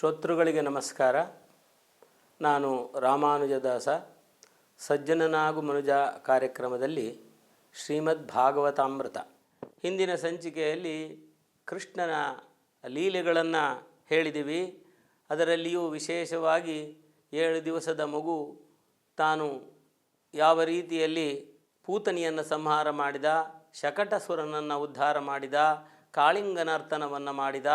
ಶ್ರೋತೃಗಳಿಗೆ ನಮಸ್ಕಾರ. ನಾನು ರಾಮಾನುಜದಾಸ. ಸಜ್ಜನನಾಗು ಮನುಜ ಕಾರ್ಯಕ್ರಮದಲ್ಲಿ ಶ್ರೀಮದ್ ಭಾಗವತಾಮೃತ. ಹಿಂದಿನ ಸಂಚಿಕೆಯಲ್ಲಿ ಕೃಷ್ಣನ ಲೀಲೆಗಳನ್ನು ಹೇಳಿದ್ದೀವಿ ಅದರಲ್ಲಿಯೂ ವಿಶೇಷವಾಗಿ ಏಳು ದಿವಸದ ಮಗು ತಾನು ಯಾವ ರೀತಿಯಲ್ಲಿ ಪೂತನಿಯನ್ನು ಸಂಹಾರ ಮಾಡಿದ, ಶಕಟಸುರನನ್ನು ಉದ್ಧಾರ ಮಾಡಿದ, ಕಾಳಿಂಗನರ್ತನವನ್ನು ಮಾಡಿದ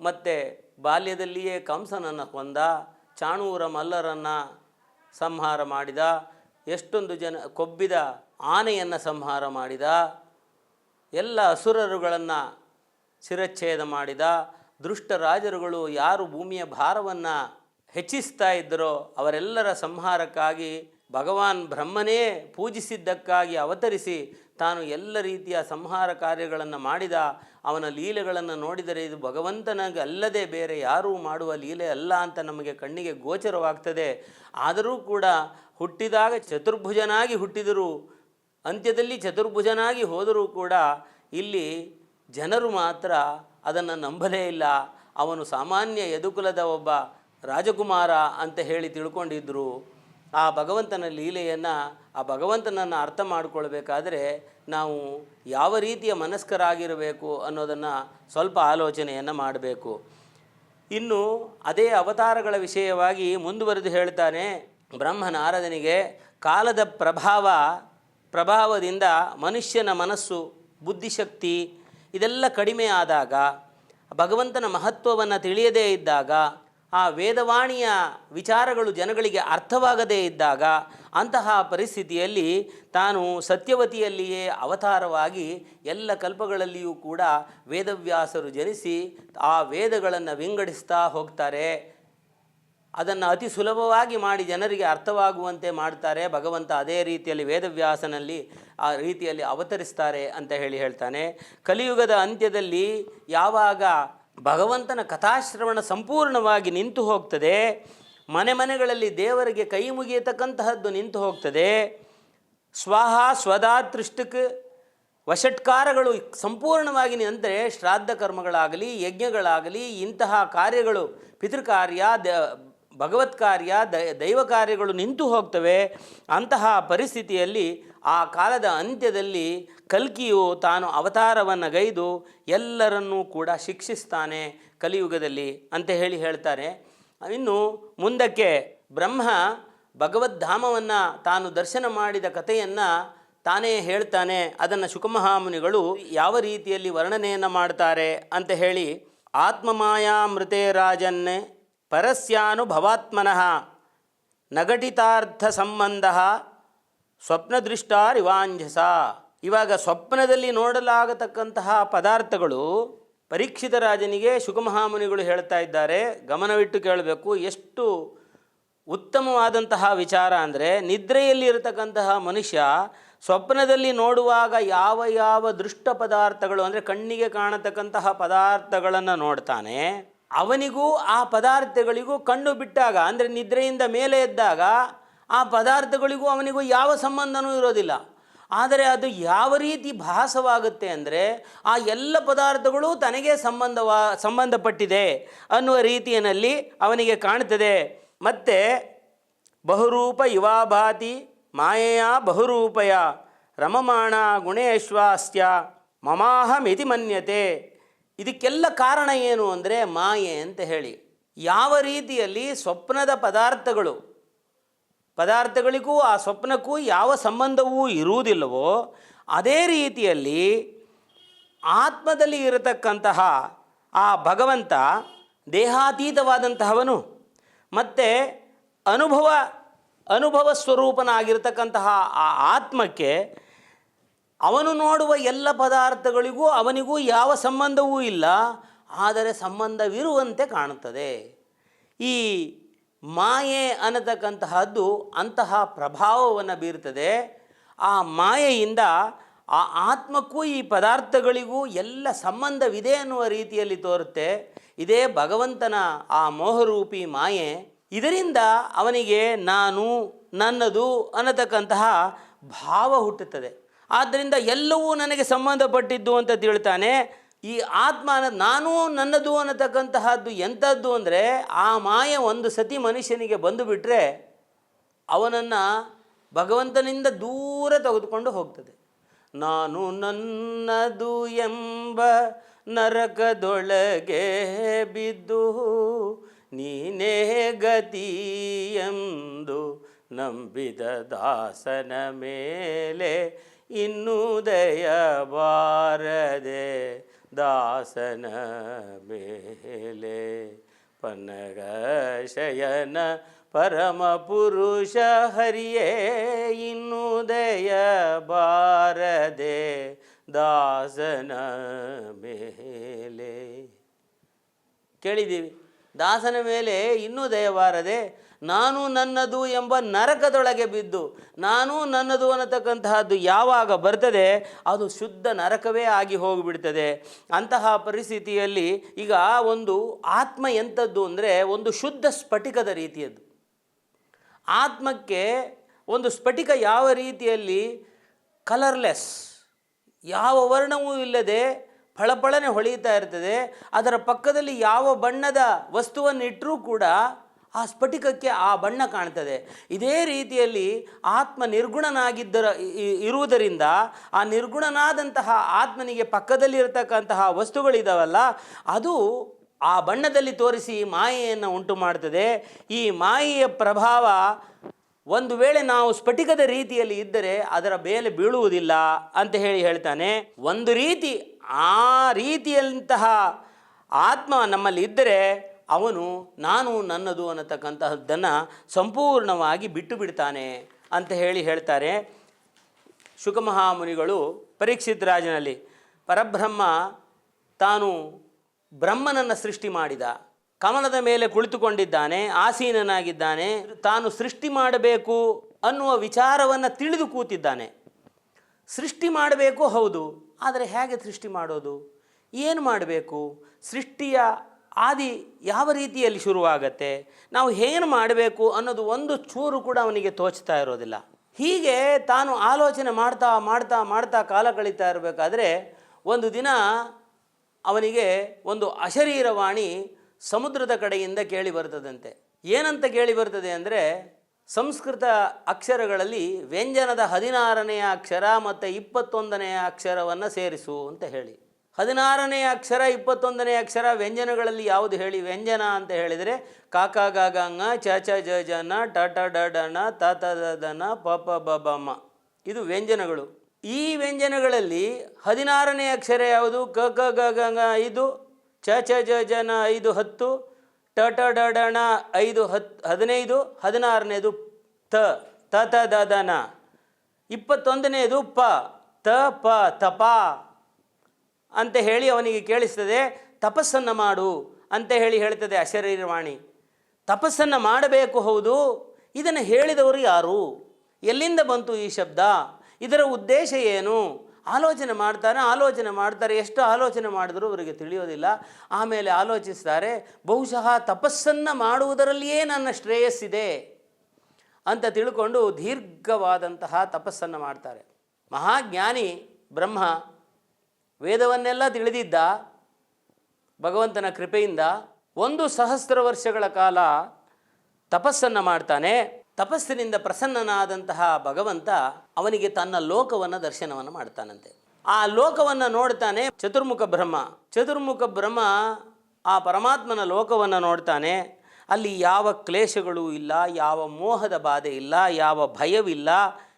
ಮತ್ತು ಬಾಲ್ಯದಲ್ಲಿಯೇ ಕಂಸನನ್ನು ಕೊಂದ, ಚಾಣೂರ ಮಲ್ಲರನ್ನು ಸಂಹಾರ ಮಾಡಿದ, ಎಷ್ಟೊಂದು ಜನ ಕೊಬ್ಬಿದ ಆನೆಯನ್ನು ಸಂಹಾರ ಮಾಡಿದ, ಎಲ್ಲ ಅಸುರರುಗಳನ್ನು ಶಿರಚ್ಛೇದ ಮಾಡಿದ, ದುಷ್ಟ ರಾಜರುಗಳು ಯಾರು ಭೂಮಿಯ ಭಾರವನ್ನು ಹೆಚ್ಚಿಸ್ತಾ ಇದ್ದರೋ ಅವರೆಲ್ಲರ ಸಂಹಾರಕ್ಕಾಗಿ ಭಗವಾನ್ ಬ್ರಹ್ಮನೇ ಪೂಜಿಸಿದ್ದಕ್ಕಾಗಿ ಅವತರಿಸಿ ತಾನು ಎಲ್ಲ ರೀತಿಯ ಸಂಹಾರ ಕಾರ್ಯಗಳನ್ನು ಮಾಡಿದ, ಅವನ ಲೀಲೆಗಳನ್ನು ನೋಡಿದರೆ ಇದು ಭಗವಂತನಿಗೆ ಅಲ್ಲದೆ ಬೇರೆ ಯಾರೂ ಮಾಡುವ ಲೀಲೆ ಅಲ್ಲ ಅಂತ ನಮಗೆ ಕಣ್ಣಿಗೆ ಗೋಚರವಾಗ್ತದೆ. ಆದರೂ ಕೂಡ ಹುಟ್ಟಿದಾಗ ಚತುರ್ಭುಜನಾಗಿ ಹುಟ್ಟಿದರೂ, ಅಂತ್ಯದಲ್ಲಿ ಚತುರ್ಭುಜನಾಗಿ ಹೋದರೂ ಕೂಡ ಇಲ್ಲಿ ಜನರು ಮಾತ್ರ ಅದನ್ನು ನಂಬಲೇ ಇಲ್ಲ. ಅವನು ಸಾಮಾನ್ಯ ಯದುಕುಲದ ಒಬ್ಬ ರಾಜಕುಮಾರ ಅಂತ ಹೇಳಿ ತಿಳ್ಕೊಂಡಿದ್ದರು ಆ ಭಗವಂತನ ಲೀಲೆಯನ್ನು, ಆ ಭಗವಂತನನ್ನು ಅರ್ಥ ಮಾಡಿಕೊಳ್ಬೇಕಾದ್ರೆ ನಾವು ಯಾವ ರೀತಿಯ ಮನಸ್ಕರಾಗಿರಬೇಕು ಅನ್ನೋದನ್ನು ಸ್ವಲ್ಪ ಆಲೋಚನೆಯನ್ನು ಮಾಡಬೇಕು. ಇನ್ನು ಅದೇ ಅವತಾರಗಳ ವಿಷಯವಾಗಿ ಮುಂದುವರೆದು ಹೇಳ್ತಾನೆ ಬ್ರಹ್ಮನಾರದನಿಗೆ ಕಾಲದ ಪ್ರಭಾವ, ಪ್ರಭಾವದಿಂದ ಮನುಷ್ಯನ ಮನಸ್ಸು, ಬುದ್ಧಿಶಕ್ತಿ ಇದೆಲ್ಲ ಕಡಿಮೆ ಆದಾಗ, ಭಗವಂತನ ಮಹತ್ವವನ್ನು ತಿಳಿಯದೇ ಇದ್ದಾಗ ಆ ವೇದವಾಣಿಯ ವಿಚಾರಗಳು ಜನಗಳಿಗೆ ಅರ್ಥವಾಗದೇ ಇದ್ದಾಗ ಅಂತಹ ಪರಿಸ್ಥಿತಿಯಲ್ಲಿ ತಾನು ಸತ್ಯವತಿಯಲ್ಲಿಯೇ ಅವತಾರವಾಗಿ ಎಲ್ಲ ಕಲ್ಪಗಳಲ್ಲಿಯೂ ಕೂಡ ವೇದವ್ಯಾಸರು ಜನಿಸಿ ಆ ವೇದಗಳನ್ನು ವಿಂಗಡಿಸ್ತಾ ಹೋಗ್ತಾರೆ. ಅದನ್ನು ಅತಿ ಸುಲಭವಾಗಿ ಮಾಡಿ ಜನರಿಗೆ ಅರ್ಥವಾಗುವಂತೆ ಮಾಡ್ತಾರೆ. ಭಗವಂತ ಅದೇ ರೀತಿಯಲ್ಲಿ ವೇದವ್ಯಾಸನಲ್ಲಿ ಆ ರೀತಿಯಲ್ಲಿ ಅವತರಿಸ್ತಾರೆ ಅಂತ ಹೇಳಿ ಹೇಳ್ತಾನೆ. ಕಲಿಯುಗದ ಅಂತ್ಯದಲ್ಲಿ ಯಾವಾಗ ಭಗವಂತನ ಕಥಾಶ್ರವಣ ಸಂಪೂರ್ಣವಾಗಿ ನಿಂತು ಹೋಗ್ತದೆ. ಮನೆ ಮನೆಗಳಲ್ಲಿ ದೇವರಿಗೆ ಕೈ ಮುಗಿಯತಕ್ಕಂತಹದ್ದು ನಿಂತು ಹೋಗ್ತದೆ. ಸ್ವಾಹ ಸ್ವದಾತೃಷ್ಟಕ್ ವಷಟ್ಕಾರಗಳು ಸಂಪೂರ್ಣವಾಗಿ ಅಂದರೆ ಶ್ರಾದ್ದ ಕರ್ಮಗಳಾಗಲಿ, ಯಜ್ಞಗಳಾಗಲಿ ಇಂತಹ ಕಾರ್ಯಗಳು, ಪಿತೃಕಾರ್ಯ, ದ ಭಗವತ್ ಕಾರ್ಯ ದೈವ ಕಾರ್ಯಗಳು ನಿಂತು ಹೋಗ್ತವೆ. ಅಂತಹ ಪರಿಸ್ಥಿತಿಯಲ್ಲಿ ಆ ಕಾಲದ ಅಂತ್ಯದಲ್ಲಿ ಕಲ್ಕಿಯು ತಾನು ಅವತಾರವನ್ನು ಗೈದು ಎಲ್ಲರನ್ನೂ ಕೂಡ ಶಿಕ್ಷಿಸ್ತಾನೆ ಕಲಿಯುಗದಲ್ಲಿ ಅಂತ ಹೇಳಿ ಹೇಳ್ತಾರೆ. ಇನ್ನು ಮುಂದಕ್ಕೆ ಬ್ರಹ್ಮ ಭಗವದ್ಧಾಮವನ್ನು ತಾನು ದರ್ಶನ ಮಾಡಿದ ಕಥೆಯನ್ನು ತಾನೇ ಹೇಳ್ತಾನೆ. ಅದನ್ನು ಶುಕಮಹಾಮುನಿಗಳು ಯಾವ ರೀತಿಯಲ್ಲಿ ವರ್ಣನೆಯನ್ನು ಮಾಡ್ತಾರೆ ಅಂತ ಹೇಳಿ, ಆತ್ಮಮಾಯಾಮೃತೆ ರಾಜನ್ನೇ ಪರಸ್ಯಾನುಭವಾತ್ಮನಃ ನಗಟಿತಾರ್ಥ ಸಂಬಂಧ ಸ್ವಪ್ನದೃಷ್ಟಾರಿವಾಂಜಸ. ಇವಾಗ ಸ್ವಪ್ನದಲ್ಲಿ ನೋಡಲಾಗತಕ್ಕಂತಹ ಪದಾರ್ಥಗಳು ಪರೀಕ್ಷಿತ ರಾಜನಿಗೆ ಶುಕಮಹಾಮುನಿಗಳು ಹೇಳ್ತಾ ಇದ್ದಾರೆ. ಗಮನವಿಟ್ಟು ಕೇಳಬೇಕು. ಎಷ್ಟು ಉತ್ತಮವಾದಂತಹ ವಿಚಾರ ಅಂದರೆ ನಿದ್ರೆಯಲ್ಲಿ ಇರತಕ್ಕಂತಹ ಮನುಷ್ಯ ಸ್ವಪ್ನದಲ್ಲಿ ನೋಡುವಾಗ ಯಾವ ಯಾವ ದೃಷ್ಟ ಪದಾರ್ಥಗಳು ಅಂದರೆ ಕಣ್ಣಿಗೆ ಕಾಣತಕ್ಕಂತಹ ಪದಾರ್ಥಗಳನ್ನು ನೋಡ್ತಾನೆ. ಅವನಿಗೂ ಆ ಪದಾರ್ಥಗಳಿಗೂ ಕಣ್ಣು ಬಿಟ್ಟಾಗ, ಅಂದರೆ ನಿದ್ರೆಯಿಂದ ಮೇಲೆ ಎದ್ದಾಗ ಆ ಪದಾರ್ಥಗಳಿಗೂ ಅವನಿಗೂ ಯಾವ ಸಂಬಂಧನೂ ಇರೋದಿಲ್ಲ. ಆದರೆ ಅದು ಯಾವ ರೀತಿ ಭಾಸವಾಗುತ್ತೆ ಅಂದರೆ ಆ ಎಲ್ಲ ಪದಾರ್ಥಗಳು ತನಗೆ ಸಂಬಂಧವಾ, ಸಂಬಂಧಪಟ್ಟಿದೆ ಅನ್ನುವ ರೀತಿಯಲ್ಲಿ ಅವನಿಗೆ ಕಾಣ್ತದೆ. ಮತ್ತು ಬಹುರೂಪ ಯುವಾಭಾತಿ ಮಾಯೆಯ ಬಹುರೂಪಯ ರಮಮಾಣ ಗುಣೇಶ್ವಾಸ್ಯ ಮಮಾಹಮಿತಿ ಮನ್ಯತೆ. ಇದಕ್ಕೆಲ್ಲ ಕಾರಣ ಏನು ಅಂದರೆ ಮಾಯೆ ಅಂತ ಹೇಳಿ. ಯಾವ ರೀತಿಯಲ್ಲಿ ಸ್ವಪ್ನದ ಪದಾರ್ಥಗಳು, ಪದಾರ್ಥಗಳಿಗೂ ಆ ಸ್ವಪ್ನಕ್ಕೂ ಯಾವ ಸಂಬಂಧವೂ ಇರುವುದಿಲ್ಲವೋ, ಅದೇ ರೀತಿಯಲ್ಲಿ ಆತ್ಮದಲ್ಲಿ ಇರತಕ್ಕಂತಹ ಆ ಭಗವಂತ ದೇಹಾತೀತವಾದಂತಹವನು. ಮತ್ತು ಅನುಭವ ಅನುಭವ ಸ್ವರೂಪನಾಗಿರ್ತಕ್ಕಂತಹ ಆ ಆತ್ಮಕ್ಕೆ ಅವನು ನೋಡುವ ಎಲ್ಲ ಪದಾರ್ಥಗಳಿಗೂ ಅವನಿಗೂ ಯಾವ ಸಂಬಂಧವೂ ಇಲ್ಲ, ಆದರೆ ಸಂಬಂಧವಿರುವಂತೆ ಕಾಣುತ್ತದೆ. ಈ ಮಾಯೆ ಅನ್ನತಕ್ಕಂತಹದ್ದು ಅಂತಹ ಪ್ರಭಾವವನ್ನು ಬೀರುತ್ತದೆ ಆ ಮಾಯೆಯಿಂದ ಆ ಆತ್ಮಕ್ಕೂ ಈ ಪದಾರ್ಥಗಳಿಗೂ ಎಲ್ಲ ಸಂಬಂಧವಿದೆ ಅನ್ನುವ ರೀತಿಯಲ್ಲಿ ತೋರುತ್ತೆ. ಇದೇ ಭಗವಂತನ ಆ ಮೋಹರೂಪಿ ಮಾಯೆ. ಇದರಿಂದ ಅವನಿಗೆ ನಾನು ನನ್ನದು ಅನ್ನತಕ್ಕಂತಹ ಭಾವ ಹುಟ್ಟುತ್ತದೆ. ಆದ್ದರಿಂದ ಎಲ್ಲವೂ ನನಗೆ ಸಂಬಂಧಪಟ್ಟಿದ್ದು ಅಂತ ತಿಳ್ತಾನೆ. ಈ ಆತ್ಮ ನಾನು ನನ್ನದು ಅನ್ನತಕ್ಕಂತಹದ್ದು ಎಂಥದ್ದು ಅಂದರೆ, ಆ ಮಾಯ ಒಂದು ಸತಿ ಮನುಷ್ಯನಿಗೆ ಬಂದು ಬಿಟ್ಟರೆ ಅವನನ್ನು ಭಗವಂತನಿಂದ ದೂರ ತೆಗೆದುಕೊಂಡು ಹೋಗ್ತದೆ. ನಾನು ನನ್ನದು ಎಂಬ ನರಕದೊಳಗೆ ಬಿದ್ದು, ನೀನೇ ಗತಿ ಎಂದು ನಂಬಿದ ದಾಸನ ಮೇಲೆ ಇನ್ನೂ ದಯ ಬಾರದೆ ದಾಸನ ಮೇಲೆ ಪನ್ನಗ ಶಯನ ಪರಮ ಪುರುಷ ಹರಿಯೇ, ಇನ್ನು ದಯ ಬಾರದೆ ದಾಸನ ಮೇಲೆ. ಕೇಳಿದ್ದೀವಿ. ದಾಸನ ಮೇಲೆ ಇನ್ನೂ ದಯಬಾರದೆ ನಾನು ನನ್ನದು ಎಂಬ ನರಕದೊಳಗೆ ಬಿದ್ದು, ನಾನು ನನ್ನದು ಅನ್ನತಕ್ಕಂತಹದ್ದು ಯಾವಾಗ ಬರ್ತದೆ, ಅದು ಶುದ್ಧ ನರಕವೇ ಆಗಿ ಹೋಗಿಬಿಡ್ತದೆ. ಅಂತಹ ಪರಿಸ್ಥಿತಿಯಲ್ಲಿ ಈಗ ಒಂದು ಆತ್ಮ ಎಂಥದ್ದು ಅಂದರೆ ಒಂದು ಶುದ್ಧ ಸ್ಫಟಿಕದ ರೀತಿಯದ್ದು. ಆತ್ಮಕ್ಕೆ ಒಂದು ಸ್ಫಟಿಕ ಯಾವ ರೀತಿಯಲ್ಲಿ? ಕಲರ್ಲೆಸ್ ಯಾವ ವರ್ಣವೂ ಇಲ್ಲದೆ ಫಳಫಳನೆ ಹೊಳೆಯುತ್ತಾ ಇರ್ತದೆ. ಅದರ ಪಕ್ಕದಲ್ಲಿ ಯಾವ ಬಣ್ಣದ ವಸ್ತುವನ್ನು ಇಟ್ಟರೂ ಕೂಡ ಆ ಸ್ಫಟಿಕಕ್ಕೆ ಆ ಬಣ್ಣ ಕಾಣ್ತದೆ. ಇದೇ ರೀತಿಯಲ್ಲಿ ಆತ್ಮ ನಿರ್ಗುಣನಾಗಿದ್ದರ ಇರುವುದರಿಂದ ಆ ನಿರ್ಗುಣನಾದಂತಹ ಆತ್ಮನಿಗೆ ಪಕ್ಕದಲ್ಲಿರತಕ್ಕಂತಹ ವಸ್ತುಗಳಿದಾವಲ್ಲ, ಅದು ಆ ಬಣ್ಣದಲ್ಲಿ ತೋರಿಸಿ ಮಾಯೆಯನ್ನು ಉಂಟು ಮಾಡ್ತದೆ. ಈ ಮಾಯೆಯ ಪ್ರಭಾವ ಒಂದು ವೇಳೆ ನಾವು ಸ್ಫಟಿಕದ ರೀತಿಯಲ್ಲಿ ಇದ್ದರೆ ಅದರ ಮೇಲೆ ಬೀಳುವುದಿಲ್ಲ ಅಂತ ಹೇಳಿ ಹೇಳ್ತಾನೆ. ಒಂದು ರೀತಿ ಆ ರೀತಿಯಂತಹ ಆತ್ಮ ನಮ್ಮಲ್ಲಿ ಇದ್ದರೆ ಅವನು ನಾನು ನನ್ನದು ಅನ್ನತಕ್ಕಂತಹದ್ದನ್ನು ಸಂಪೂರ್ಣವಾಗಿ ಬಿಟ್ಟು ಬಿಡ್ತಾನೆ ಅಂತ ಹೇಳಿ ಹೇಳ್ತಾರೆ. ಶುಕಮಹಾಮುನಿಗಳು ಪರೀಕ್ಷಿತ್ ರಾಜನಲ್ಲಿ, ಪರಬ್ರಹ್ಮ ತಾನು ಬ್ರಹ್ಮನನ್ನು ಸೃಷ್ಟಿ ಮಾಡಿದ, ಕಮಲದ ಮೇಲೆ ಕುಳಿತುಕೊಂಡಿದ್ದಾನೆ, ಆಸೀನನಾಗಿದ್ದಾನೆ, ತಾನು ಸೃಷ್ಟಿ ಮಾಡಬೇಕು ಅನ್ನುವ ವಿಚಾರವನ್ನು ತಿಳಿದು ಕೂತಿದ್ದಾನೆ. ಸೃಷ್ಟಿ ಮಾಡಬೇಕು ಹೌದು, ಆದರೆ ಹೇಗೆ ಸೃಷ್ಟಿ ಮಾಡೋದು? ಏನು ಮಾಡಬೇಕು? ಸೃಷ್ಟಿಯ ಆದಿ ಯಾವ ರೀತಿಯಲ್ಲಿ ಶುರುವಾಗತ್ತೆ? ನಾವು ಏನು ಮಾಡಬೇಕು ಅನ್ನೋದು ಒಂದು ಚೂರು ಕೂಡ ಅವನಿಗೆ ತೋಚ್ತಾ ಇರೋದಿಲ್ಲ. ಹೀಗೆ ತಾನು ಆಲೋಚನೆ ಮಾಡ್ತಾ ಮಾಡ್ತಾ ಮಾಡ್ತಾ ಕಾಲ ಕಳೀತಾ ಇರಬೇಕಾದ್ರೆ ಒಂದು ದಿನ ಅವನಿಗೆ ಒಂದು ಅಶರೀರವಾಣಿ ಸಮುದ್ರದ ಕಡೆಯಿಂದ ಕೇಳಿ ಬರ್ತದಂತೆ. ಏನಂತ ಕೇಳಿ ಬರ್ತದೆ ಅಂದರೆ ಸಂಸ್ಕೃತ ಅಕ್ಷರಗಳಲ್ಲಿ ವ್ಯಂಜನದ ಹದಿನಾರನೆಯ ಅಕ್ಷರ ಮತ್ತು ಇಪ್ಪತ್ತೊಂದನೆಯ ಅಕ್ಷರವನ್ನು ಸೇರಿಸು ಅಂತ ಹೇಳಿ. ಹದಿನಾರನೆಯ ಅಕ್ಷರ, ಇಪ್ಪತ್ತೊಂದನೇ ಅಕ್ಷರ ವ್ಯಂಜನಗಳಲ್ಲಿ ಯಾವುದು ಹೇಳಿ? ವ್ಯಂಜನ ಅಂತ ಹೇಳಿದರೆ ಕಾಕ ಗಾಗಂಗ ಚ ಚ, ಜ ಜನ ಟ ಟ, ಡ ದನ ಪ ಪ, ಬ ಬ, ಮ. ಇದು ವ್ಯಂಜನಗಳು. ಈ ವ್ಯಂಜನಗಳಲ್ಲಿ ಹದಿನಾರನೇ ಅಕ್ಷರ ಯಾವುದು? ಕ ಕ, ಗ ಗ ಗ, ಐದು, ಚ ಚ, ಜ ಜನ ಐದು, ಹತ್ತು, ಟ ಟ ಐದು ಹತ್ತು ಹದಿನೈದು, ಹದಿನಾರನೇದು ತ ತ ತ, ದ ದನ ಇಪ್ಪತ್ತೊಂದನೆಯದು ಪ, ತ, ಪ ತಪ ಅಂತ ಹೇಳಿ ಅವನಿಗೆ ಕೇಳಿಸ್ತದೆ, ತಪಸ್ಸನ್ನು ಮಾಡು ಅಂತ ಹೇಳಿ ಹೇಳ್ತದೆ ಅಶರೀರವಾಣಿ ತಪಸ್ಸನ್ನು ಮಾಡಬೇಕು ಹೌದು, ಇದನ್ನು ಹೇಳಿದವರು ಯಾರು? ಎಲ್ಲಿಂದ ಬಂತು ಈ ಶಬ್ದ? ಇದರ ಉದ್ದೇಶ ಏನು? ಆಲೋಚನೆ ಮಾಡ್ತಾರೆ ಆಲೋಚನೆ ಮಾಡ್ತಾರೆ. ಎಷ್ಟು ಆಲೋಚನೆ ಮಾಡಿದರೂ ಅವರಿಗೆ ತಿಳಿಯೋದಿಲ್ಲ. ಆಮೇಲೆ ಆಲೋಚಿಸ್ತಾರೆ, ಬಹುಶಃ ತಪಸ್ಸನ್ನು ಮಾಡುವುದರಲ್ಲಿಯೇ ನನ್ನ ಶ್ರೇಯಸ್ಸಿದೆ ಅಂತ ತಿಳ್ಕೊಂಡು ದೀರ್ಘವಾದಂತಹ ತಪಸ್ಸನ್ನು ಮಾಡ್ತಾರೆ. ಮಹಾಜ್ಞಾನಿ ಬ್ರಹ್ಮ ವೇದವನ್ನೆಲ್ಲ ತಿಳಿದಿದ್ದ ಭಗವಂತನ ಕೃಪೆಯಿಂದ ಒಂದು ಸಹಸ್ರ ವರ್ಷಗಳ ಕಾಲ ತಪಸ್ಸನ್ನು ಮಾಡ್ತಾನೆ. ತಪಸ್ಸಿನಿಂದ ಪ್ರಸನ್ನನಾದಂತಹ ಭಗವಂತ ಅವನಿಗೆ ತನ್ನ ಲೋಕವನ್ನು ದರ್ಶನವನ್ನು ಮಾಡ್ತಾನಂತೆ. ಆ ಲೋಕವನ್ನು ನೋಡ್ತಾನೆ ಚತುರ್ಮುಖ ಬ್ರಹ್ಮ. ಚತುರ್ಮುಖ ಬ್ರಹ್ಮ ಆ ಪರಮಾತ್ಮನ ಲೋಕವನ್ನು ನೋಡ್ತಾನೆ. ಅಲ್ಲಿ ಯಾವ ಕ್ಲೇಶಗಳು ಇಲ್ಲ, ಯಾವ ಮೋಹದ ಬಾಧೆ ಇಲ್ಲ, ಯಾವ ಭಯವಿಲ್ಲ,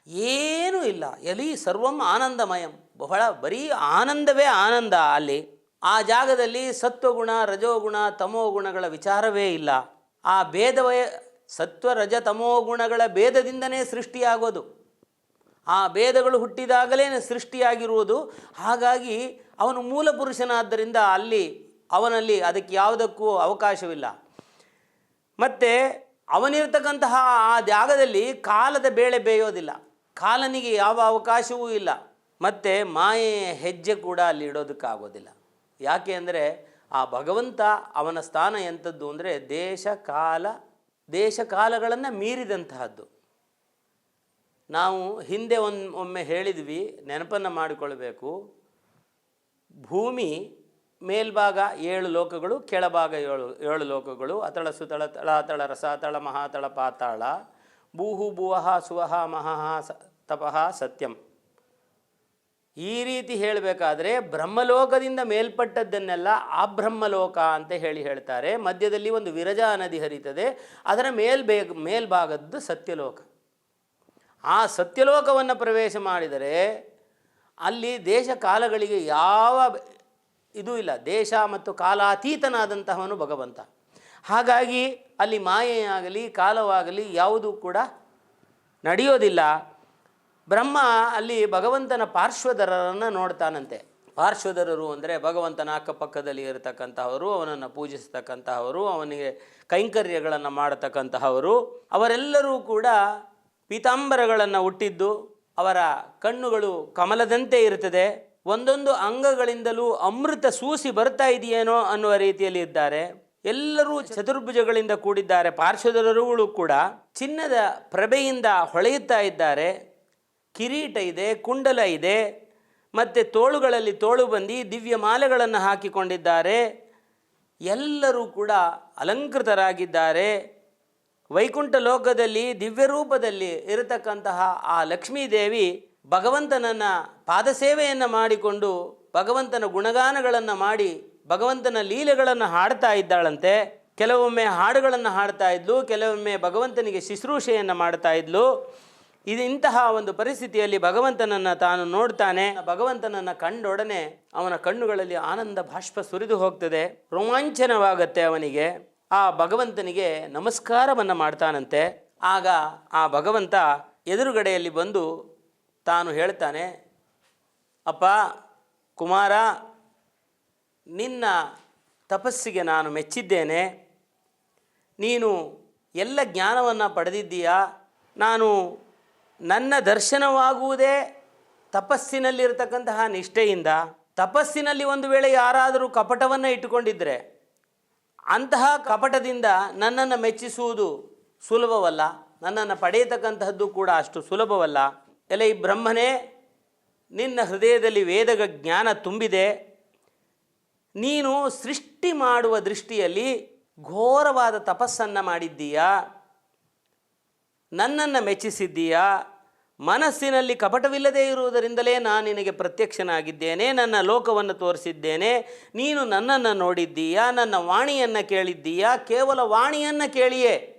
ಏನೂ ಇಲ್ಲ. ಎಲಿ ಸರ್ವಂ ಆನಂದಮಯಂ. ಬಹಳ ಬರೀ ಆನಂದವೇ ಆನಂದ ಅಲ್ಲಿ. ಆ ಜಾಗದಲ್ಲಿ ಸತ್ವಗುಣ, ರಜೋಗುಣ, ತಮೋಗುಣಗಳ ವಿಚಾರವೇ ಇಲ್ಲ. ಆ ಭೇದವೇ, ಸತ್ವ, ರಜ ತಮೋ ಗುಣಗಳ ಭೇದದಿಂದನೇ ಸೃಷ್ಟಿಯಾಗೋದು. ಆ ಭೇದಗಳು ಹುಟ್ಟಿದಾಗಲೇ ಸೃಷ್ಟಿಯಾಗಿರುವುದು. ಹಾಗಾಗಿ ಅವನು ಮೂಲ ಪುರುಷನಾದ್ದರಿಂದ ಅಲ್ಲಿ, ಅವನಲ್ಲಿ ಅದಕ್ಕೆ ಯಾವುದಕ್ಕೂ ಅವಕಾಶವಿಲ್ಲ. ಮತ್ತು ಅವನಿರ್ತಕ್ಕಂತಹ ಆ ಜಾಗದಲ್ಲಿ ಕಾಲದ ಬೇಳೆ ಬೇಯೋದಿಲ್ಲ. ಕಾಲನಿಗೆ ಯಾವ ಅವಕಾಶವೂ ಇಲ್ಲ. ಮತ್ತು ಮಾಯೆಯ ಹೆಜ್ಜೆ ಕೂಡ ಅಲ್ಲಿ ಇಡೋದಕ್ಕಾಗೋದಿಲ್ಲ. ಯಾಕೆ ಅಂದರೆ ಆ ಭಗವಂತ ಅವನ ಸ್ಥಾನ ಎಂಥದ್ದು ಅಂದರೆ ದೇಶ ಕಾಲ, ದೇಶ ಮೀರಿದಂತಹದ್ದು. ನಾವು ಹಿಂದೆ ಒಂದು ಒಮ್ಮೆ ಹೇಳಿದ್ವಿ, ನೆನಪನ್ನು ಮಾಡಿಕೊಳ್ಬೇಕು. ಭೂಮಿ ಮೇಲ್ಭಾಗ ಏಳು ಲೋಕಗಳು, ಕೆಳಭಾಗ ಏಳು ಏಳು ಲೋಕಗಳು, ಅತಳ ಸುತಳ ತಳಾತಳ ರಸಾತಳ ಮಹಾತಳ ಪಾತಾಳ. ಭೂಹು ಭುವಃ ಸುವಹ ಮಹಃ ಸ, ತಪಃ ಸತ್ಯಂ. ಈ ರೀತಿ ಹೇಳಬೇಕಾದ್ರೆ ಬ್ರಹ್ಮಲೋಕದಿಂದ ಮೇಲ್ಪಟ್ಟದ್ದನ್ನೆಲ್ಲ ಆ ಬ್ರಹ್ಮಲೋಕ ಅಂತ ಹೇಳಿ ಹೇಳ್ತಾರೆ. ಮಧ್ಯದಲ್ಲಿ ಒಂದು ವಿರಜಾ ನದಿ ಹರಿತದೆ. ಅದರ ಮೇಲ್ಬೇ ಮೇಲ್ಭಾಗದ್ದು ಸತ್ಯಲೋಕ. ಆ ಸತ್ಯಲೋಕವನ್ನು ಪ್ರವೇಶ ಮಾಡಿದರೆ ಅಲ್ಲಿ ದೇಶ ಕಾಲಗಳಿಗೆ ಯಾವ ಇದು ಇಲ್ಲ. ದೇಶ ಮತ್ತು ಕಾಲಾತೀತನಾದಂತಹವನು ಭಗವಂತ. ಹಾಗಾಗಿ ಅಲ್ಲಿ ಮಾಯೆಯಾಗಲಿ, ಕಾಲವಾಗಲಿ ಯಾವುದೂ ಕೂಡ ನಡೆಯೋದಿಲ್ಲ. ಬ್ರಹ್ಮ ಅಲ್ಲಿ ಭಗವಂತನ ಪಾರ್ಶ್ವಧರರನ್ನು ನೋಡ್ತಾನಂತೆ. ಪಾರ್ಶ್ವಧರರು ಅಂದರೆ ಭಗವಂತನ ಅಕ್ಕಪಕ್ಕದಲ್ಲಿ ಇರತಕ್ಕಂತಹವರು, ಅವನನ್ನು ಪೂಜಿಸ್ತಕ್ಕಂತಹವರು, ಅವನಿಗೆ ಕೈಂಕರ್ಯಗಳನ್ನು ಮಾಡತಕ್ಕಂತಹವರು, ಅವರೆಲ್ಲರೂ ಕೂಡ ಪೀತಾಂಬರಗಳನ್ನು ಹುಟ್ಟಿದ್ದು, ಅವರ ಕಣ್ಣುಗಳು ಕಮಲದಂತೆ ಇರುತ್ತದೆ. ಒಂದೊಂದು ಅಂಗಗಳಿಂದಲೂ ಅಮೃತ ಸೂಸಿ ಬರ್ತಾ ಇದೆಯೇನೋ ಅನ್ನುವ ರೀತಿಯಲ್ಲಿ ಇದ್ದಾರೆ. ಎಲ್ಲರೂ ಚತುರ್ಭುಜಗಳಿಂದ ಕೂಡಿದ್ದಾರೆ ಪಾರ್ಶ್ವಧರರುಗಳು ಕೂಡ. ಚಿನ್ನದ ಪ್ರಭೆಯಿಂದ ಹೊಳೆಯುತ್ತಾ ಇದ್ದಾರೆ. ಕಿರೀಟ ಇದೆ, ಕುಂಡಲ ಇದೆ, ಮತ್ತು ತೋಳುಗಳಲ್ಲಿ ತೋಳು ಬಂದು ದಿವ್ಯ ಮಾಲೆಗಳನ್ನು ಹಾಕಿಕೊಂಡಿದ್ದಾರೆ. ಎಲ್ಲರೂ ಕೂಡ ಅಲಂಕೃತರಾಗಿದ್ದಾರೆ. ವೈಕುಂಠ ಲೋಕದಲ್ಲಿ, ದಿವ್ಯ ರೂಪದಲ್ಲಿ ಇರತಕ್ಕಂತಹ ಆ ಲಕ್ಷ್ಮೀದೇವಿ ಭಗವಂತನನ್ನು ಪಾದಸೇವೆಯನ್ನು ಮಾಡಿಕೊಂಡು ಭಗವಂತನ ಗುಣಗಾನಗಳನ್ನು ಮಾಡಿ ಭಗವಂತನ ಲೀಲೆಗಳನ್ನು ಹಾಡ್ತಾ ಇದ್ದಾಳಂತೆ. ಕೆಲವೊಮ್ಮೆ ಹಾಡುಗಳನ್ನು ಹಾಡ್ತಾ ಇದ್ಲು, ಕೆಲವೊಮ್ಮೆ ಭಗವಂತನಿಗೆ ಶುಶ್ರೂಷೆಯನ್ನು ಮಾಡ್ತಾ ಇದ್ಲು. ಇದು ಇಂತಹ ಒಂದು ಪರಿಸ್ಥಿತಿಯಲ್ಲಿ ಭಗವಂತನನ್ನು ತಾನು ನೋಡ್ತಾನೆ. ಭಗವಂತನನ್ನು ಕಂಡೊಡನೆ ಅವನ ಕಣ್ಣುಗಳಲ್ಲಿ ಆನಂದ ಬಾಷ್ಪ ಸುರಿದು ಹೋಗ್ತದೆ. ರೋಮಾಂಚನವಾಗತ್ತೆ ಅವನಿಗೆ. ಆ ಭಗವಂತನಿಗೆ ನಮಸ್ಕಾರವನ್ನು ಮಾಡ್ತಾನಂತೆ. ಆಗ ಆ ಭಗವಂತ ಎದುರುಗಡೆಯಲ್ಲಿ ಬಂದು ತಾನು ಹೇಳ್ತಾನೆ, ಅಪ್ಪ, ಕುಮಾರ, ನಿನ್ನ ತಪಸ್ಸಿಗೆ ನಾನು ಮೆಚ್ಚಿದ್ದೇನೆ. ನೀನು ಎಲ್ಲ ಜ್ಞಾನವನ್ನು ಪಡೆದಿದ್ದೀಯಾ? ನಾನು ನನ್ನ ದರ್ಶನವಾಗುವುದೇ ತಪಸ್ಸಿನಲ್ಲಿರತಕ್ಕಂತಹ ನಿಷ್ಠೆಯಿಂದ, ತಪಸ್ಸಿನಲ್ಲಿ ಒಂದು ವೇಳೆ ಯಾರಾದರೂ ಕಪಟವನ್ನು ಇಟ್ಟುಕೊಂಡಿದ್ದರೆ ಅಂತಹ ಕಪಟದಿಂದ ನನ್ನನ್ನು ಮೆಚ್ಚಿಸುವುದು ಸುಲಭವಲ್ಲ. ನನ್ನನ್ನು ಪಡೆಯತಕ್ಕಂತಹದ್ದು ಕೂಡ ಅಷ್ಟು ಸುಲಭವಲ್ಲ. ಎಲೆ ಈ ಬ್ರಹ್ಮನೇ, ನಿನ್ನ ಹೃದಯದಲ್ಲಿ ವೇದಗ ಜ್ಞಾನ ತುಂಬಿದೆ. ನೀನು ಸೃಷ್ಟಿ ಮಾಡುವ ದೃಷ್ಟಿಯಲ್ಲಿ ಘೋರವಾದ ತಪಸ್ಸನ್ನು ಮಾಡಿದ್ದೀಯಾ? ನನ್ನನ್ನು ಮೆಚ್ಚಿಸಿದ್ದೀಯಾ? ಮನಸ್ಸಿನಲ್ಲಿ ಕಪಟವಿಲ್ಲದೆ ಇರುವುದರಿಂದಲೇ ನಾನು ನಿನಗೆ ಪ್ರತ್ಯಕ್ಷನಾಗಿದ್ದೇನೆ, ನನ್ನ ಲೋಕವನ್ನು ತೋರಿಸಿದ್ದೇನೆ. ನೀನು ನನ್ನನ್ನು ನೋಡಿದ್ದೀಯಾ? ನನ್ನ ವಾಣಿಯನ್ನು ಕೇಳಿದ್ದೀಯಾ? ಕೇವಲ ವಾಣಿಯನ್ನು ಕೇಳಿಯೇ?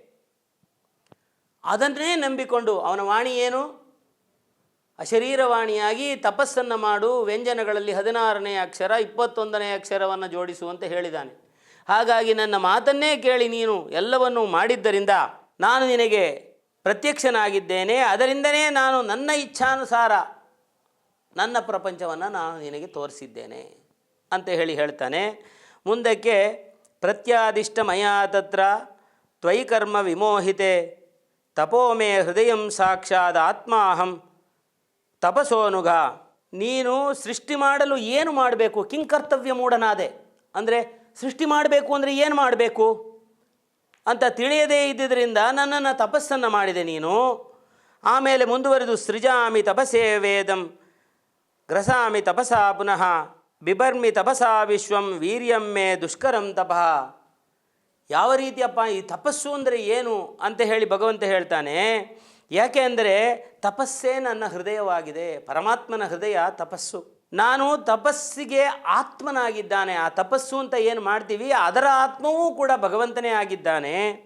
ಅದನ್ನೇ ನಂಬಿಕೊಂಡು ಅವನ ವಾಣಿ ಏನು? ಅಶರೀರವಾಣಿಯಾಗಿ ತಪಸ್ಸನ್ನು ಮಾಡು. ವ್ಯಂಜನಗಳಲ್ಲಿ ಹದಿನಾರನೇ ಅಕ್ಷರ, ಇಪ್ಪತ್ತೊಂದನೇ ಅಕ್ಷರವನ್ನು ಜೋಡಿಸು ಅಂತ ಹೇಳಿದ್ದಾನೆ. ಹಾಗಾಗಿ ನನ್ನ ಮಾತನ್ನೇ ಕೇಳಿ ನೀನು ಎಲ್ಲವನ್ನೂ ಮಾಡಿದ್ದರಿಂದ ನಾನು ನಿನಗೆ ಪ್ರತ್ಯಕ್ಷನಾಗಿದ್ದೇನೆ ಅದರಿಂದನೇ ನಾನು ನನ್ನ ಇಚ್ಛಾನುಸಾರ ನನ್ನ ಪ್ರಪಂಚವನ್ನು ನಾನು ನಿನಗೆ ತೋರಿಸಿದ್ದೇನೆ ಅಂತ ಹೇಳಿ ಹೇಳ್ತಾನೆ. ಮುಂದಕ್ಕೆ ಪ್ರತ್ಯಾದಿಷ್ಟ ಮಯಾ ತತ್ರ ತ್ವಯಿ ಕರ್ಮ ವಿಮೋಹಿತೆ ತಪೋಮೇ ಹೃದಯಂ ಸಾಕ್ಷಾತ್ ಆತ್ಮಾಹಂ ತಪಸೋನುಗ ನೀನು ಸೃಷ್ಟಿ ಮಾಡಲು ಏನು ಮಾಡಬೇಕು? ಕಿಂಕರ್ತವ್ಯ ಮೂಢನಾದೆ. ಅಂದರೆ ಸೃಷ್ಟಿ ಮಾಡಬೇಕು ಅಂದರೆ ಏನು ಮಾಡಬೇಕು? ಅಂತ ತಿಳಿಯದೇ ಇದ್ದಿದ್ದರಿಂದ ನನ್ನನ್ನು ತಪಸ್ಸನ್ನು ಮಾಡಿದೆ ನೀನು. ಆಮೇಲೆ ಮುಂದುವರೆದು ಸೃಜಾಮಿ ತಪಸ್ಸೇ ವೇದಂ, ಗ್ರಸಾಮಿ ತಪಸಾ ಪುನಃ, ಬಿಬರ್ಮಿ ತಪಸಾ ವಿಶ್ವಂ, ವೀರ್ಯಂ ಮೇ ದುಷ್ಕರಂ ತಪಃ. ಯಾವ ರೀತಿಯಪ್ಪ ಈ ತಪಸ್ಸು ಅಂದರೆ ಏನು ಅಂತ ಹೇಳಿ ಭಗವಂತ ಹೇಳ್ತಾನೆ. ಯಾಕೆ ಅಂದರೆ ತಪಸ್ಸೇ ನನ್ನ ಹೃದಯವಾಗಿದೆ. ಪರಮಾತ್ಮನ ಹೃದಯ ತಪಸ್ಸು. ನಾನು ತಪಸ್ಸಿಗೆ ಆತ್ಮನಾಗಿದ್ದಾನೆ. ಆ ತಪಸ್ಸು ಅಂತ ಏನು ಮಾಡ್ತೀವಿ? ಅದರ ಆತ್ಮವೂ ಕೂಡ ಭಗವಂತನೇ ಆಗಿದ್ದಾನೆ.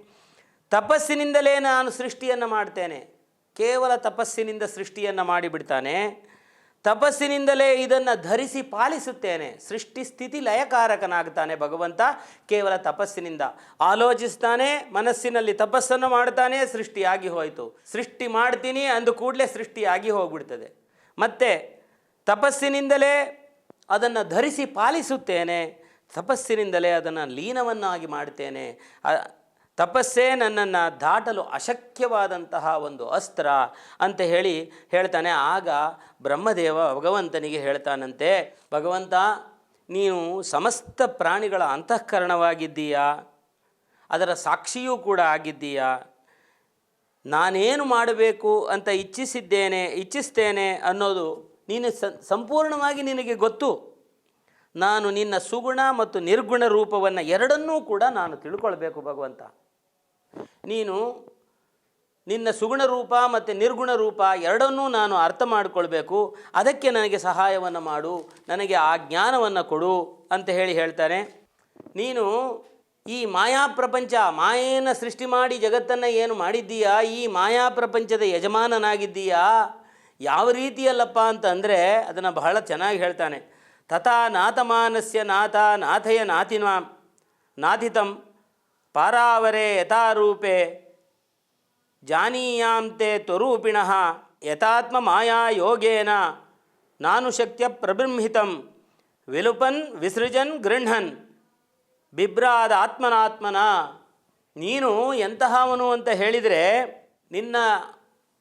ತಪಸ್ಸಿನಿಂದಲೇ ನಾನು ಸೃಷ್ಟಿಯನ್ನು ಮಾಡ್ತೇನೆ. ಕೇವಲ ತಪಸ್ಸಿನಿಂದ ಸೃಷ್ಟಿಯನ್ನು ಮಾಡಿಬಿಡ್ತಾನೆ. ತಪಸ್ಸಿನಿಂದಲೇ ಇದನ್ನು ಧರಿಸಿ ಪಾಲಿಸುತ್ತೇನೆ. ಸೃಷ್ಟಿ ಸ್ಥಿತಿ ಲಯಕಾರಕನಾಗ್ತಾನೆ ಭಗವಂತ. ಕೇವಲ ತಪಸ್ಸಿನಿಂದ. ಆಲೋಚಿಸ್ತಾನೆ, ಮನಸ್ಸಿನಲ್ಲಿ ತಪಸ್ಸನ್ನು ಮಾಡ್ತಾನೆ, ಸೃಷ್ಟಿಯಾಗಿ ಹೋಯಿತು. ಸೃಷ್ಟಿ ಮಾಡ್ತೀನಿ ಅಂದು ಕೂಡಲೇ ಸೃಷ್ಟಿಯಾಗಿ ಹೋಗ್ಬಿಡ್ತದೆ. ಮತ್ತು ತಪಸ್ಸಿನಿಂದಲೇ ಅದನ್ನು ಧರಿಸಿ ಪಾಲಿಸುತ್ತೇನೆ, ತಪಸ್ಸಿನಿಂದಲೇ ಅದನ್ನು ಲೀನವನ್ನಾಗಿ ಮಾಡ್ತೇನೆ ತಪಸ್ಸೇ ನನ್ನನ್ನು ದಾಟಲು ಅಶಕ್ಯವಾದಂತಹ ಒಂದು ಅಸ್ತ್ರ ಅಂತ ಹೇಳಿ ಹೇಳ್ತಾನೆ. ಆಗ ಬ್ರಹ್ಮದೇವ ಭಗವಂತನಿಗೆ ಹೇಳ್ತಾನಂತೆ, ಭಗವಂತ, ನೀನು ಸಮಸ್ತ ಪ್ರಾಣಿಗಳ ಅಂತಃಕರಣವಾಗಿದ್ದೀಯಾ, ಅದರ ಸಾಕ್ಷಿಯೂ ಕೂಡ ಆಗಿದ್ದೀಯಾ. ನಾನೇನು ಮಾಡಬೇಕು ಅಂತ ಇಚ್ಛಿಸಿದ್ದೇನೆ, ಇಚ್ಛಿಸ್ತೇನೆ ಅನ್ನೋದು ನೀನು ಸಂಪೂರ್ಣವಾಗಿ ನಿನಗೆ ಗೊತ್ತು. ನಾನು ನಿನ್ನ ಸುಗುಣ ಮತ್ತು ನಿರ್ಗುಣ ರೂಪವನ್ನು ಎರಡನ್ನೂ ಕೂಡ ನಾನು ತಿಳ್ಕೊಳ್ಬೇಕು ಭಗವಂತ. ನೀನು ನಿನ್ನ ಸುಗುಣ ರೂಪ ಮತ್ತು ನಿರ್ಗುಣ ರೂಪ ಎರಡನ್ನೂ ನಾನು ಅರ್ಥ ಮಾಡಿಕೊಳ್ಬೇಕು. ಅದಕ್ಕೆ ನನಗೆ ಸಹಾಯವನ್ನು ಮಾಡು. ನನಗೆ ಆ ಜ್ಞಾನವನ್ನು ಕೊಡು ಅಂತ ಹೇಳಿ ಹೇಳ್ತಾನೆ ನೀನು ಈ ಮಾಯಾ ಪ್ರಪಂಚ, ಮಾಯೆಯನ್ನು ಸೃಷ್ಟಿ ಮಾಡಿ ಜಗತ್ತನ್ನು ಏನು ಮಾಡಿದ್ದೀಯಾ? ಈ ಮಾಯಾ ಪ್ರಪಂಚದ ಯಜಮಾನನಾಗಿದ್ದೀಯಾ? ಯಾವ ರೀತಿಯಲ್ಲಪ್ಪ ಅಂತಂದರೆ ಅದನ್ನು ಬಹಳ ಚೆನ್ನಾಗಿ ಹೇಳ್ತಾನೆ. ತಥಾ ನಾಥಮಾನಸ್ಯ ನಾಥ ನಾಥಯ ನಾಥಿನ ನಾಥಿತಂ ಪಾರಾವರೆ ಯಥಾರೂಪೆ ಜಾನೀಯಾಂತೆ ತ್ವರೂಪಿಣ ಯಥಾತ್ಮ ಮಾಯಾ ಯೋಗೇನ ನಾನು ಶಕ್ತಿಯ ಪ್ರಬೃಂಹಿತಂ ವಿಲುಪನ್ ವಿಸೃಜನ್ ಗೃಹನ್ ಬಿಭ್ರಾದ ಆತ್ಮನಾತ್ಮನ ನೀನು ಎಂತಹವನು ಅಂತ ಹೇಳಿದರೆ ನಿನ್ನ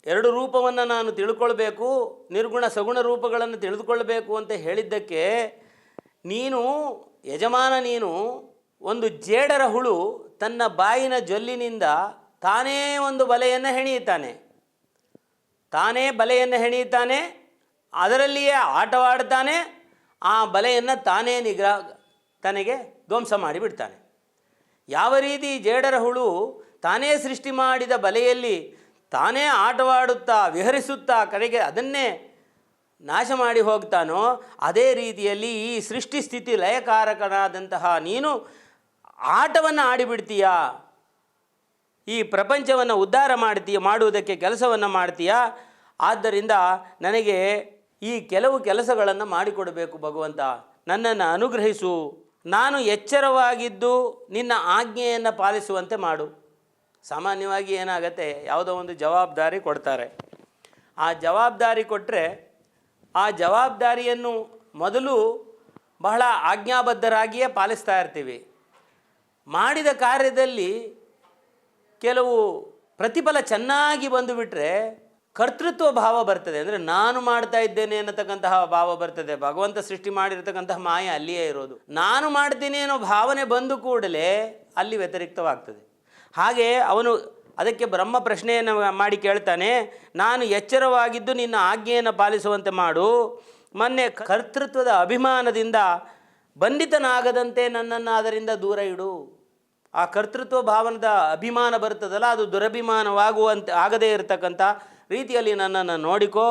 ಎರಡು ರೂಪವನ್ನು ನಾನು ತಿಳ್ಕೊಳ್ಬೇಕು, ನಿರ್ಗುಣ ಸಗುಣ ರೂಪಗಳನ್ನು ತಿಳಿದುಕೊಳ್ಬೇಕು ಅಂತ ಹೇಳಿದ್ದಕ್ಕೆ ನೀನು, ಯಜಮಾನ ನೀನು ಒಂದು ಜೇಡರ ಹುಳು ತನ್ನ ಬಾಯಿನ ಜೊಲ್ಲಿನಿಂದ ತಾನೇ ಒಂದು ಬಲೆಯನ್ನು ಹೆಣೆಯುತ್ತಾನೆ. ತಾನೇ ಬಲೆಯನ್ನು ಹೆಣೆಯುತ್ತಾನೆ, ಅದರಲ್ಲಿಯೇ ಆಟವಾಡ್ತಾನೆ, ಆ ಬಲೆಯನ್ನು ತಾನೇ ನಿಗ್ರಹ ತನಗೆ ಧ್ವಂಸ ಮಾಡಿಬಿಡ್ತಾನೆ. ಯಾವ ರೀತಿ ಜೇಡರ ಹುಳು ತಾನೇ ಸೃಷ್ಟಿ ಮಾಡಿದ ಬಲೆಯಲ್ಲಿ ತಾನೇ ಆಟವಾಡುತ್ತಾ, ವಿಹರಿಸುತ್ತಾ, ಕಡೆಗೆ ಅದನ್ನೇ ನಾಶ ಮಾಡಿ ಹೋಗ್ತಾನೋ, ಅದೇ ರೀತಿಯಲ್ಲಿ ಈ ಸೃಷ್ಟಿ ಸ್ಥಿತಿ ಲಯಕಾರಕನಾದಂತಹ ನೀನು ಆಟವನ್ನು ಆಡಿಬಿಡ್ತೀಯಾ? ಈ ಪ್ರಪಂಚವನ್ನು ಉದ್ಧಾರ ಮಾಡ್ತೀಯ, ಮಾಡುವುದಕ್ಕೆ ಕೆಲಸವನ್ನು ಮಾಡ್ತೀಯಾ? ಆದ್ದರಿಂದ ನನಗೆ ಈ ಕೆಲವು ಕೆಲಸಗಳನ್ನು ಮಾಡಿಕೊಡಬೇಕು ಭಗವಂತ. ನನ್ನನ್ನು ಅನುಗ್ರಹಿಸು. ನಾನು ಎಚ್ಚರವಾಗಿದ್ದು ನಿನ್ನ ಆಜ್ಞೆಯನ್ನು ಪಾಲಿಸುವಂತೆ ಮಾಡು. ಸಾಮಾನ್ಯವಾಗಿ ಏನಾಗುತ್ತೆ, ಯಾವುದೋ ಒಂದು ಜವಾಬ್ದಾರಿ ಕೊಡ್ತಾರೆ. ಆ ಜವಾಬ್ದಾರಿ ಕೊಟ್ಟರೆ ಆ ಜವಾಬ್ದಾರಿಯನ್ನು ಮೊದಲು ಬಹಳ ಆಜ್ಞಾಬದ್ಧರಾಗಿಯೇ ಪಾಲಿಸ್ತಾ ಇರ್ತೀವಿ. ಮಾಡಿದ ಕಾರ್ಯದಲ್ಲಿ ಕೆಲವು ಪ್ರತಿಫಲ ಚೆನ್ನಾಗಿ ಬಂದುಬಿಟ್ರೆ ಕರ್ತೃತ್ವ ಭಾವ ಬರ್ತದೆ. ಅಂದರೆ ನಾನು ಮಾಡ್ತಾ ಇದ್ದೇನೆ ಅನ್ನತಕ್ಕಂತಹ ಭಾವ ಬರ್ತದೆ. ಭಗವಂತ ಸೃಷ್ಟಿ ಮಾಡಿರ್ತಕ್ಕಂತಹ ಮಾಯ ಅಲ್ಲಿಯೇ ಇರೋದು. ನಾನು ಮಾಡ್ತೀನಿ ಅನ್ನೋ ಭಾವನೆ ಬಂದು ಕೂಡಲೇ ಅಲ್ಲಿ ವ್ಯತಿರಿಕ್ತವಾಗ್ತದೆ. ಹಾಗೆ ಅವನು ಅದಕ್ಕೆ ಬ್ರಹ್ಮ ಪ್ರಶ್ನೆಯನ್ನು ಮಾಡಿ ಕೇಳ್ತಾನೆ, ನಾನು ಎಚ್ಚರವಾಗಿದ್ದು ನಿನ್ನ ಆಜ್ಞೆಯನ್ನು ಪಾಲಿಸುವಂತೆ ಮಾಡು. ಮೊನ್ನೆ ಕರ್ತೃತ್ವದ ಅಭಿಮಾನದಿಂದ ಬಂಧಿತನಾಗದಂತೆ ನನ್ನನ್ನು ಅದರಿಂದ ದೂರ ಇಡು. ಆ ಕರ್ತೃತ್ವ ಭಾವನದ ಅಭಿಮಾನ ಬರ್ತದಲ್ಲ ಅದು ದುರಭಿಮಾನವಾಗುವಂತೆ, ಆಗದೇ ಇರತಕ್ಕಂಥ ರೀತಿಯಲ್ಲಿ ನನ್ನನ್ನು ನೋಡಿಕೋ,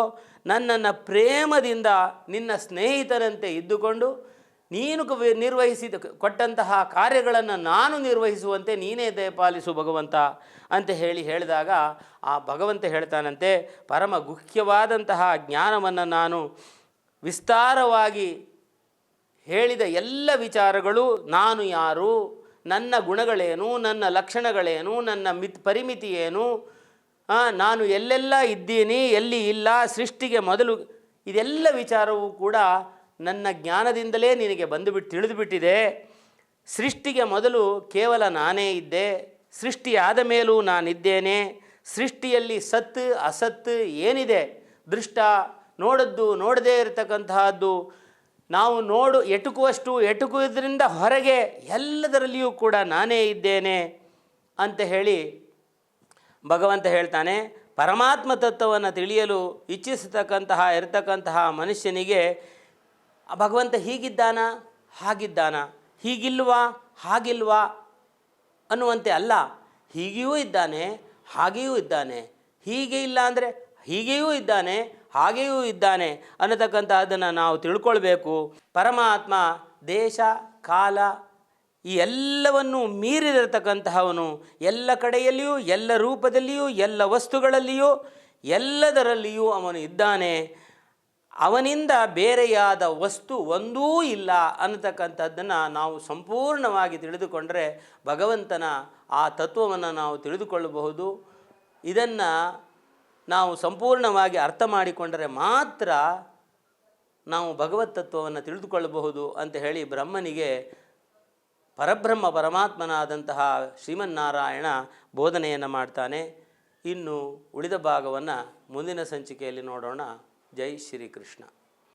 ನನ್ನನ್ನು ಪ್ರೇಮದಿಂದ ನಿನ್ನ ಸ್ನೇಹಿತರಂತೆ ಇದ್ದುಕೊಂಡು ನೀನು ನಿರ್ವಹಿಸಿದ ಕೊಟ್ಟಂತಹ ಕಾರ್ಯಗಳನ್ನು ನಾನು ನಿರ್ವಹಿಸುವಂತೆ ನೀನೇ ದಯಪಾಲಿಸು ಭಗವಂತ ಅಂತ ಹೇಳಿ ಹೇಳಿದಾಗ ಆ ಭಗವಂತ ಹೇಳ್ತಾನಂತೆ, ಪರಮ ಗುಖ್ಯವಾದಂತಹ ಜ್ಞಾನವನ್ನು ನಾನು ವಿಸ್ತಾರವಾಗಿ ಹೇಳಿದ ಎಲ್ಲ ವಿಚಾರಗಳು ನಾನು ಯಾರು, ನನ್ನ ಗುಣಗಳೇನು, ನನ್ನ ಲಕ್ಷಣಗಳೇನು, ನನ್ನ ಮಿತ್ ಪರಿಮಿತಿ ಏನು ನಾನು ಎಲ್ಲೆಲ್ಲ ಇದ್ದೀನಿ, ಎಲ್ಲಿ ಇಲ್ಲ, ಸೃಷ್ಟಿಗೆ ಮೊದಲು ಇದೆಲ್ಲ ವಿಚಾರವೂ ಕೂಡ ನನ್ನ ಜ್ಞಾನದಿಂದಲೇ ನಿನಗೆ ಬಂದುಬಿಟ್ಟು ತಿಳಿದುಬಿಟ್ಟಿದೆ. ಸೃಷ್ಟಿಗೆ ಮೊದಲು ಕೇವಲ ನಾನೇ ಇದ್ದೆ. ಸೃಷ್ಟಿಯಾದ ಮೇಲೂ ನಾನಿದ್ದೇನೆ. ಸೃಷ್ಟಿಯಲ್ಲಿ ಸತ್ತು, ಅಸತ್ತು ಏನಿದೆ? ದೃಷ್ಟ, ನೋಡದ್ದು ನೋಡದೇ ಇರತಕ್ಕಂತಹದ್ದು. ನಾವು ನೋಡು, ಎಟುಕುವಷ್ಟು ಎಟುಕುವುದರಿಂದ ಹೊರಗೆ ಎಲ್ಲದರಲ್ಲಿಯೂ ಕೂಡ ನಾನೇ ಇದ್ದೇನೆ ಅಂತ ಹೇಳಿ ಭಗವಂತ ಹೇಳ್ತಾನೆ, ಪರಮಾತ್ಮ ತತ್ವವನ್ನು ತಿಳಿಯಲು ಇಚ್ಛಿಸತಕ್ಕಂತಹ, ಇರತಕ್ಕಂತಹ ಮನುಷ್ಯನಿಗೆ ಭಗವಂತ ಹೀಗಿದ್ದಾನ? ಹಾಗಿದ್ದಾನ? ಹೀಗಿಲ್ವಾ? ಹಾಗಿಲ್ವಾ? ಅನ್ನುವಂತೆ ಅಲ್ಲ. ಹೀಗೆಯೂ ಇದ್ದಾನೆ, ಹಾಗೆಯೂ ಇದ್ದಾನೆ. ಹೀಗೆ ಇಲ್ಲ ಅಂದರೆ ಹೀಗೆಯೂ ಇದ್ದಾನೆ, ಹಾಗೆಯೂ ಇದ್ದಾನೆ ಅನ್ನತಕ್ಕಂಥ ಅದನ್ನು ನಾವು ತಿಳ್ಕೊಳ್ಬೇಕು. ಪರಮಾತ್ಮ, ದೇಶ, ಕಾಲ ಈ ಎಲ್ಲವನ್ನು ಮೀರಿರತಕ್ಕಂತಹವನು. ಎಲ್ಲ ಕಡೆಯಲ್ಲಿಯೂ, ಎಲ್ಲ ರೂಪದಲ್ಲಿಯೂ, ಎಲ್ಲ ವಸ್ತುಗಳಲ್ಲಿಯೂ ಎಲ್ಲದರಲ್ಲಿಯೂ ಅವನು ಇದ್ದಾನೆ. ಅವನಿಂದ ಬೇರೆಯಾದ ವಸ್ತು ಒಂದೂ ಇಲ್ಲ ಅನ್ನತಕ್ಕಂಥದ್ದನ್ನು ನಾವು ಸಂಪೂರ್ಣವಾಗಿ ತಿಳಿದುಕೊಂಡರೆ ಭಗವಂತನ ಆ ತತ್ವವನ್ನು ನಾವು ತಿಳಿದುಕೊಳ್ಳಬಹುದು. ಇದನ್ನು ನಾವು ಸಂಪೂರ್ಣವಾಗಿ ಅರ್ಥ ಮಾಡಿಕೊಂಡರೆ ಮಾತ್ರ ನಾವು ಭಗವತ್ ತತ್ವವನ್ನು ತಿಳಿದುಕೊಳ್ಳಬಹುದು ಅಂತ ಹೇಳಿ ಬ್ರಹ್ಮನಿಗೆ ಪರಬ್ರಹ್ಮ ಪರಮಾತ್ಮನಾದಂತಹ ಶ್ರೀಮನ್ನಾರಾಯಣ ಬೋಧನೆಯನ್ನು ಮಾಡ್ತಾನೆ. ಇನ್ನು ಉಳಿದ ಭಾಗವನ್ನು ಮುಂದಿನ ಸಂಚಿಕೆಯಲ್ಲಿ ನೋಡೋಣ. ಜೈ ಶ್ರೀಕೃಷ್ಣ